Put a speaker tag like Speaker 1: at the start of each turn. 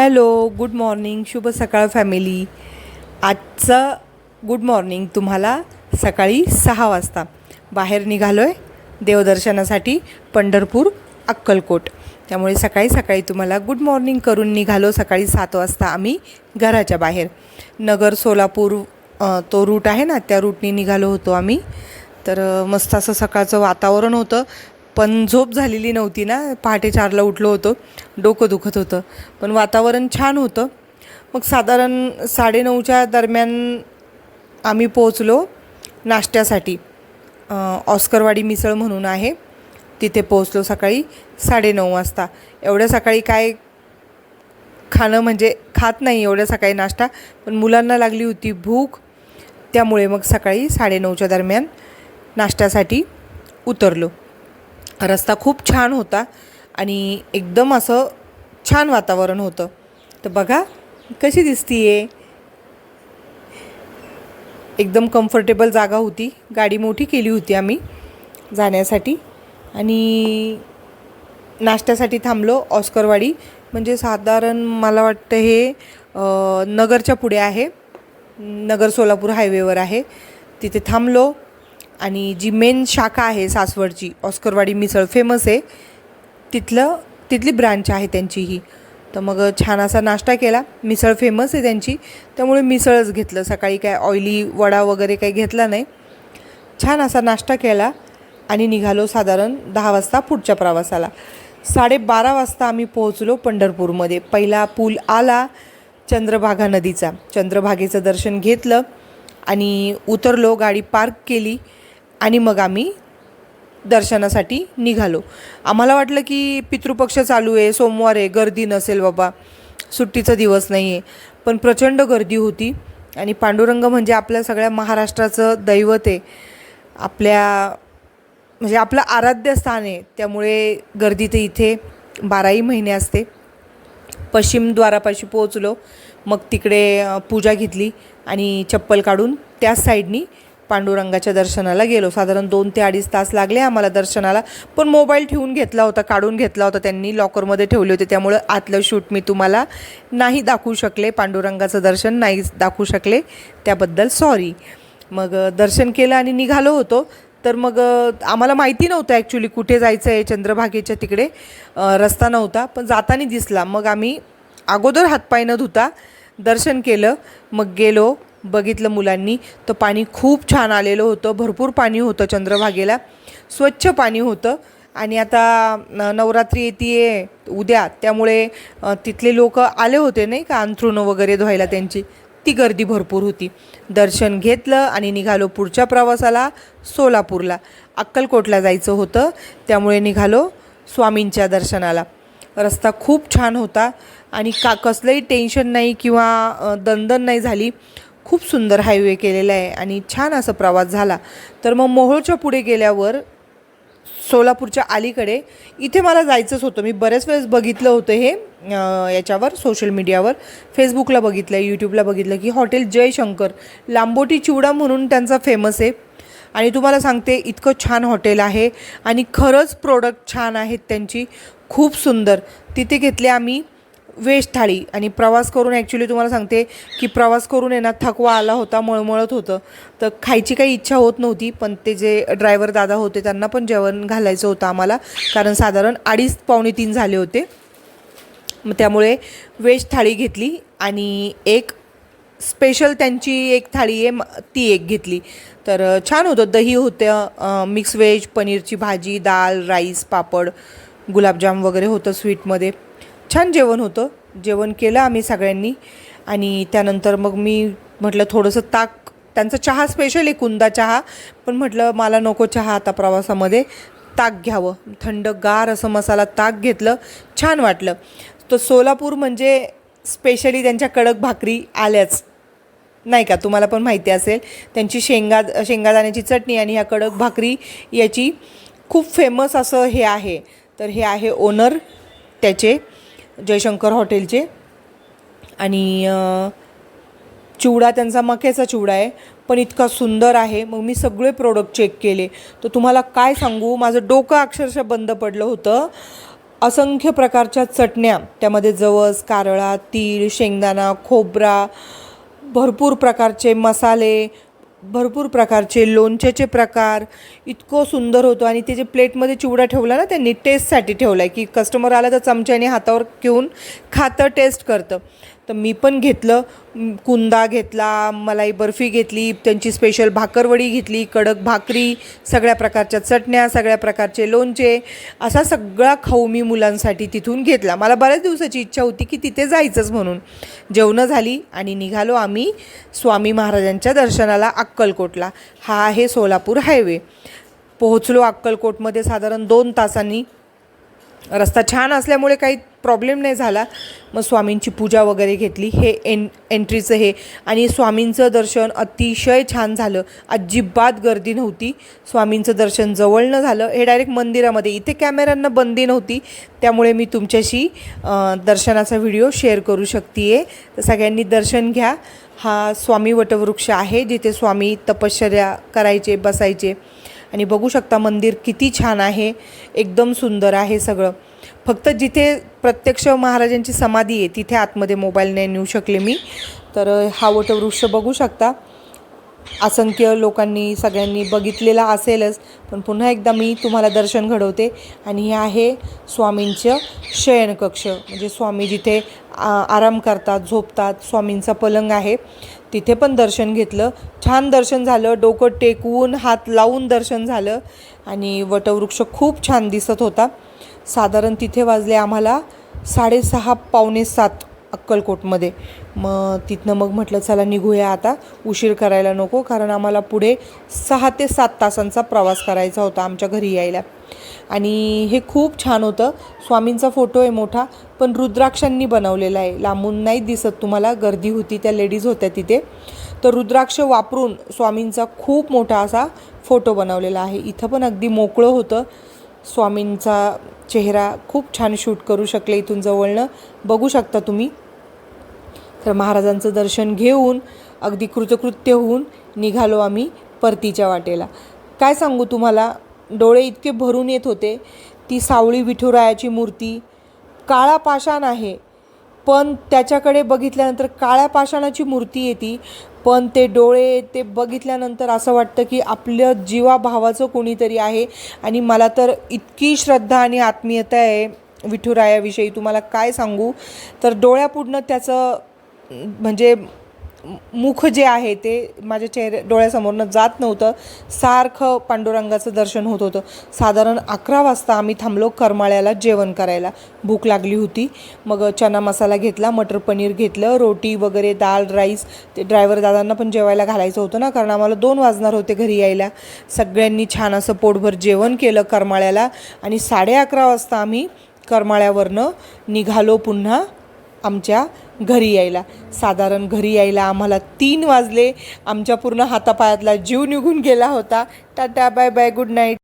Speaker 1: Hello good morning शुभ सकाळ family. आजचं गुड मॉर्निंग तुम्हाला सकाळी सहा वाजता. बाहेर निघालो आहे देवदर्शनासाठी पंढरपूर अक्कलकोट. त्यामुळे सकाळी सकाळी तुम्हाला गुड मॉर्निंग करून निघालो सकाळी सात वाजता आम्ही घराच्या बाहेर. नगर सोलापूर तो रूट आहे ना त्या रूटनी निघालो होतो आम्ही. तर मस्त असं सकाळचं वातावरण होतं. पण झोप झालेली नव्हती ना. पहाटे चारला उठलो होतो. डोकं दुखत होतं. पण वातावरण छान होतं. मग साधारण साडेनऊच्या दरम्यान आम्ही पोहोचलो नाश्त्यासाठी. ऑस्करवाडी मिसळ म्हणून आहे. तिथे पोहोचलो सकाळी साडेनऊ वाजता. एवढ्या सकाळी काय खाणं म्हणजे खात नाही एवढ्या सकाळी नाश्ता. पण मुलांना लागली होती भूक. त्यामुळे मग सकाळी साडेनऊच्या दरम्यान नाश्त्यासाठी उतरलो. रस्ता खूप छान होता आणि एकदम असं छान वातावरण होतं. तर बघा कशी दिसतीये एकदम कम्फर्टेबल जागा होती. गाडी मोठी केली होती आम्ही जाण्यासाठी. आणि नाश्त्यासाठी थांबलो ऑस्करवाडी. म्हणजे साधारण मला वाटतं हे नगरच्या पुढे आहे. नगर सोलापूर हायवेवर आहे. तिथे थांबलो. आणि जी मेन शाखा आहे सासवडची ऑस्करवाडी मिसळ फेमस आहे. तिथलं तिथली ब्रांच आहे त्यांची ही. तर मग छान असा नाश्ता केला. मिसळ फेमस आहे त्यांची. त्यामुळे मिसळच घेतलं. सकाळी काय ऑइली वडा वगैरे काही घेतला नाही. छान असा नाश्ता केला आणि निघालो साधारण दहा वाजता पुढच्या प्रवासाला. साडेबारा वाजता आम्ही पोहोचलो पंढरपूरमध्ये. पहिला पूल आला चंद्रभागा नदीचा. चंद्रभागेचं दर्शन घेतलं आणि उतरलो गाडी पार्क केली. आणि मग आम्ही दर्शनासाठी निघालो. आम्हाला वाटलं की पितृपक्ष चालू आहे सोमवार आहे गर्दी नसेल बाबा सुट्टीचा दिवस नाही आहे पण प्रचंड गर्दी होती आणि पांडुरंग म्हणजे आपल्या सगळ्या महाराष्ट्राचं दैवत आहे. आपल्या म्हणजे आपलं आराध्य स्थान आहे. त्यामुळे गर्दी तर इथे बाराही महिने असते. पश्चिम द्वारापाशी पोहोचलो मग तिकडे पूजा घेतली आणि चप्पल काढून त्याच साईडनी पांडुरंगाच्या दर्शनाला गेलो. साधारण दोन ते अडीच तास लागले आम्हाला दर्शनाला. पण मोबाईल ठेवून घेतला होता काढून घेतला होता. त्यांनी लॉकरमध्ये ठेवले होते. त्यामुळं आतलं शूट मी तुम्हाला नाही दाखवू शकले. पांडुरंगाचं दर्शन नाही दाखवू शकले. त्याबद्दल सॉरी मग दर्शन केलं आणि निघालो होतो. तर मग आम्हाला माहिती नव्हतं ॲक्च्युली कुठे जायचं आहे चंद्रभागेच्या तिकडे. रस्ता नव्हता. पण जाताना दिसला. मग आम्ही अगोदर हातपाय न धुता दर्शन केलं. मग गेलो. बघितलं मुलांनी. तर पाणी खूप छान आलेलं होतं. भरपूर पाणी होतं चंद्रभागेला. स्वच्छ पाणी होतं. आणि आता नवरात्री येते उद्या. त्यामुळे तिथले लोक आले होते नाही का? अंथरुणं वगैरे धुवायला त्यांची. ती गर्दी भरपूर होती. दर्शन घेतलं आणि निघालो पुढच्या प्रवासाला सोलापूरला. अक्कलकोटला जायचं होतं. त्यामुळे निघालो स्वामींच्या दर्शनाला. रस्ता खूप छान होता. आणि का कसलंही टेन्शन नाही किंवा अ, दणदण नाही झाली. खूप सुंदर हायवे केलेला आहे आणि छान असा प्रवास झाला. तर मग मोहोळच्या पुढे गेल्यावर सोलापूरच्या अलीकडे इथे मला जायचंच होतं. मी बऱ्याच वेळेस बघितलं होतं हे याच्यावर सोशल मीडियावर फेसबुकला बघितलं यूट्यूबला बघितलं की हॉटेल जयशंकर लांबोटी चिवडा म्हणून त्यांचा फेमस आहे. आणि तुम्हाला सांगते इतकं छान हॉटेल आहे आणि खरंच प्रोडक्ट छान आहेत त्यांची. खूप सुंदर. तिथे घेतले आम्ही वेज थाळी आणि प्रवास करून ॲक्च्युली तुम्हाला सांगते की प्रवास करून आहे ना थकवा आला होता मळमळत होतं. तर खायची काही इच्छा होत नव्हती पण ते जे ड्रायव्हर दादा होते त्यांना पण जेवण घालायचं होतं आम्हाला. कारण साधारण अडीच पावणे तीन झाले होते. मग त्यामुळे वेज थाळी घेतली आणि एक स्पेशल त्यांची एक थाळी आहे ती एक घेतली. तर छान होतं. दही होतं मिक्स व्हेज पनीरची भाजी दाल राईस पापड गुलाबजाम वगैरे होतं स्वीटमध्ये छान जेवण होतं. जेवण केलं आम्ही सगळ्यांनी. आणि त्यानंतर मग मी म्हटलं थोडंसं ताक त्यांचा चहा स्पेशल आहे कुंदा चहा. पण म्हटलं मला नको चहा आता प्रवासामध्ये. ताक घ्यावं. थंड गार असं मसाला ताक घेतलं. छान वाटलं. तर सोलापूर म्हणजे स्पेशली त्यांच्या कडक भाकरी आल्याच. नाही का? तुम्हाला पण माहिती असेल. त्यांची शेंगा शेंगादाण्याची चटणी आणि ह्या कडक भाकरी याची खूप फेमस असं हे आहे. तर हे आहे ओनर त्याचे. जयशंकर हॉटेलचे. आणि चिवडा त्यांचा मक्याचा चिवडा आहे पण इतका सुंदर आहे. मग मी सगळे प्रोडक्ट चेक केले. तर तुम्हाला काय सांगू? माझं डोकं अक्षरशः बंद पडलं होतं. असंख्य प्रकारच्या चटण्या त्यामध्ये जवस कारळा तीळ शेंगदाणा खोबरा भरपूर प्रकारचे मसाले भरपूर प्रकारचे लोणच्याचे प्रकार इतकं सुंदर होतो आणि ते जे प्लेटमध्ये चिवडा ठेवला ना त्यांनी टेस्टसाठी ठेवला आहे की कस्टमर आला तर चमच्याने हातावर घेऊन खातं टेस्ट करतं. तर मी पण घेतलं. कुंदा घेतला मलाई बर्फी घेतली त्यांची स्पेशल भाकरवडी घेतली कडक भाकरी सगळ्या प्रकारच्या चटण्या सगळ्या प्रकारचे लोणचे असा सगळा खाऊ मी मुलांसाठी तिथून घेतला. मला बऱ्याच दिवसाची इच्छा होती की तिथे जायचंच म्हणून. जेवणं झाली आणि निघालो आम्ही स्वामी महाराजांच्या दर्शनाला अक्कलकोटला. हा आहे सोलापूर हायवे पोहोचलो अक्कलकोटमध्ये साधारण दोन तासांनी. रस्ता छान असल्यामुळे काही प्रॉब्लेम नाही झाला. मग स्वामींची पूजा वगैरे घेतली. हे एन एंट्रीचं हे. आणि स्वामींचं दर्शन अतिशय छान झालं. अजिबात गर्दी नव्हती. स्वामींचं दर्शन जवळनं झालं. हे डायरेक्ट मंदिरामध्ये. इथे कॅमेऱ्यांना बंदी नव्हती. त्यामुळे मी तुमच्याशी दर्शनाचा व्हिडिओ शेअर करू शकते आहे तर सगळ्यांनी दर्शन घ्या. हा स्वामी वटवृक्ष आहे जिथे स्वामी तपश्चर्या करायचे बसायचे. आणि बघू शकता मंदिर किती छान आहे एकदम सुंदर आहे सगळं. फक्त जिथे प्रत्यक्ष महाराजांची समाधी आहे तिथे आतमध्ये मोबाईल नाही नेऊ शकले मी. तर हा वटवृक्ष बघू शकता. असंख्य लोकांनी सगळ्यांनी बघितलेला असेलच पण पुन्हा एकदा मी तुम्हाला दर्शन घडवते आणि हे आहे स्वामींचं शयनकक्ष. म्हणजे स्वामी जिथे आ- आराम करतात झोपतात स्वामींचा पलंग आहे. तिथे पण दर्शन घेतलं. छान दर्शन झालं. डोकं टेकवून हात लावून दर्शन झालं. आणि वटवृक्ष खूप छान दिसत होता. साधारण तिथे वाजले आम्हाला साडेसहा पावणे सात. अक्कलकोटमध्ये. मग तिथनं मग म्हटलं चला निघूया आता. उशीर करायला नको कारण आम्हाला पुढे सहा ते सात तासांचा प्रवास करायचा होता आमच्या घरी यायला. आणि हे खूप छान होतं. स्वामींचा फोटो आहे मोठा पण रुद्राक्षांनी बनवलेला आहे. लांबून नाही दिसत तुम्हाला गर्दी होती त्या लेडीज होत्या तिथे. तर रुद्राक्ष वापरून स्वामींचा खूप मोठा असा फोटो बनवलेला आहे. इथं पण अगदी मोकळं होतं. स्वामींचा चेहरा खूप छान शूट करू शकले इथून जवळनं. बघू शकता तुम्ही. तर महाराजांचं दर्शन घेऊन अगदी कृतकृत्य होऊन निघालो आम्ही परतीच्या वाटेला. काय सांगू तुम्हाला? डोळे इतके भरून येत होते. ती सावळी विठुरायाची मूर्ती काळा पाषाण आहे. पण त्याच्याकडे बघितल्यानंतर काळ्या पाषाणाची मूर्ती येते. पण ते डोळे ते बघितल्यानंतर असं वाटतं की आपलं जीवाभावाचं कोणीतरी आहे. आणि मला तर इतकी श्रद्धा आणि आत्मीयता आहे विठुरायाविषयी. तुम्हाला काय सांगू? तर डोळ्यापुढनं त्याचं म्हणजे मुख जे आहे ते माझ्या चेहरे डोळ्यासमोरनं जात नव्हतं. सारखं पांडुरंगाचं दर्शन होत होतं. साधारण अकरा वाजता आम्ही थांबलो करमाळ्याला जेवण करायला. भूक लागली होती. मग चना मसाला घेतला मटर पनीर घेतलं रोटी वगैरे दाल राईस. ते ड्रायव्हर दादांना पण जेवायला घालायचं होतं ना कारण आम्हाला दोन वाजणार होते घरी यायला. सगळ्यांनी छान असं पोटभर जेवण केलं करमाळ्याला. आणि साडे अकरा वाजता आम्ही करमाळ्यावरनं निघालो पुन्हा. आमच्या घरी यायला. साधारण घरी यायला आम्हाला तीन वाजले. आमच्या पूर्ण हातापायातला जीव निघून गेला होता. Tata bye bye good night